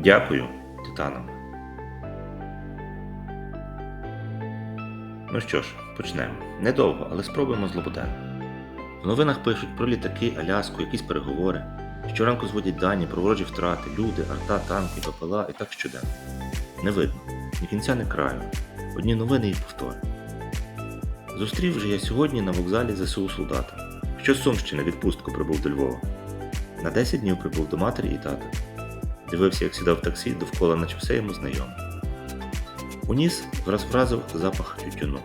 Дякую, Титанам. Ну що ж, почнемо. Недовго, але спробуємо злободенно. В новинах пишуть про літаки, Аляску, якісь переговори. Щоранку зводять дані про ворожі втрати, люди, арта, танки, ППЛА і так щоденно. Не видно, ні кінця, ні краю. Одні новини і повтори. Зустрів же я сьогодні на вокзалі ЗСУ солдата, що з Сумщини відпустку прибув до Львова. На 10 днів прибув до матері і тата. Дивився, як сідав таксі, довкола наче все йому знайоме. У ніс враз вразив запах тютюну.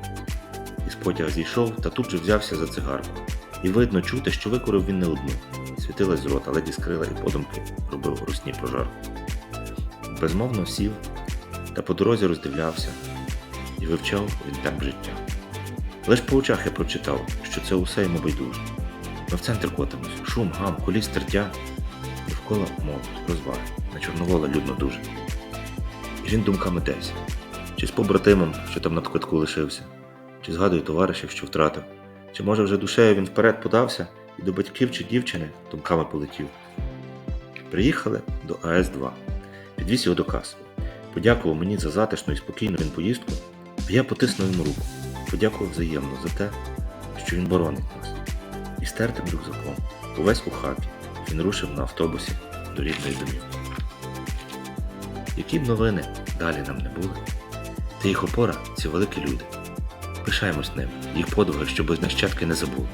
Із потяга зійшов та тут же взявся за цигарку. І видно чути, що викурив він не одну. Світилась з рота, ледь іскрила і подумки робив русні прожарку. Безмовно сів та по дорозі роздивлявся і вивчав він темп життя. Лиш по очах я прочитав, що це усе йому байдуже. Ми в центр котимось, шум, гам, коліс тертя, довкола молодь, розваги, на чорновола людно дуже. І він думками десь, чи з побратимом, що там на квитку лишився, чи згадує товаришів, що втратив, чи може вже душею він вперед подався і до батьків чи дівчини думками полетів. Приїхали до АЕС-2, підвіз його до каси. Подякував мені за затишну і спокійну він поїздку, а я потиснув йому руку, подякував взаємно за те, що він боронить нас. І стертим рюкзаком, увесь у хаті, він рушив на автобусі до рідної домівки. Які б новини далі нам не були, та їх опора ці великі люди. Пишаємось ними, їх подвиги, щоб нащадки не забули.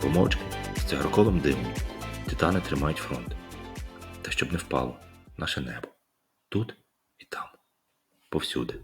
Помовчки з цигарковим димом титани тримають фронт. Та щоб не впало наше небо тут і там, повсюди.